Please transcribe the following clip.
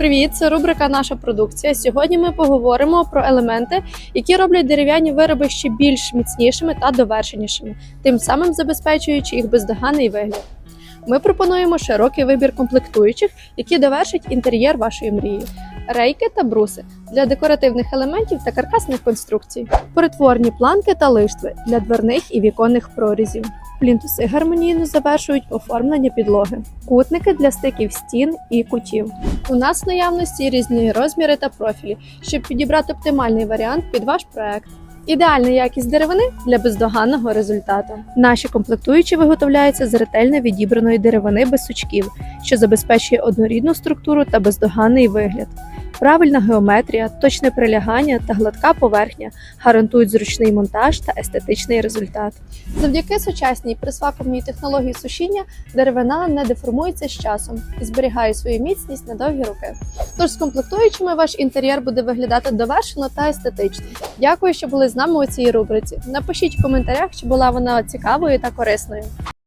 Привіт, це рубрика Наша продукція. Сьогодні ми поговоримо про елементи, які роблять дерев'яні вироби ще більш міцнішими та довершенішими, тим самим забезпечуючи їх бездоганний вигляд. Ми пропонуємо широкий вибір комплектуючих, які довершать інтер'єр вашої мрії. Рейки та бруси для декоративних елементів та каркасних конструкцій, перетворні планки та лиштви для дверних і віконних прорізів. Плінтуси гармонійно завершують оформлення підлоги, кутники для стиків стін і кутів. У нас в наявності різні розміри та профілі, щоб підібрати оптимальний варіант під ваш проект. Ідеальна якість деревини для бездоганного результату. Наші комплектуючі виготовляються з ретельно відібраної деревини без сучків, що забезпечує однорідну структуру та бездоганний вигляд. Правильна геометрія, точне прилягання та гладка поверхня гарантують зручний монтаж та естетичний результат. Завдяки сучасній присвакувній технології сушіння деревина не деформується з часом і зберігає свою міцність на довгі роки. Тож з комплектуючими ваш інтер'єр буде виглядати довершено та естетично. Дякую, що були з нами у цій рубриці. Напишіть в коментарях, чи була вона цікавою та корисною.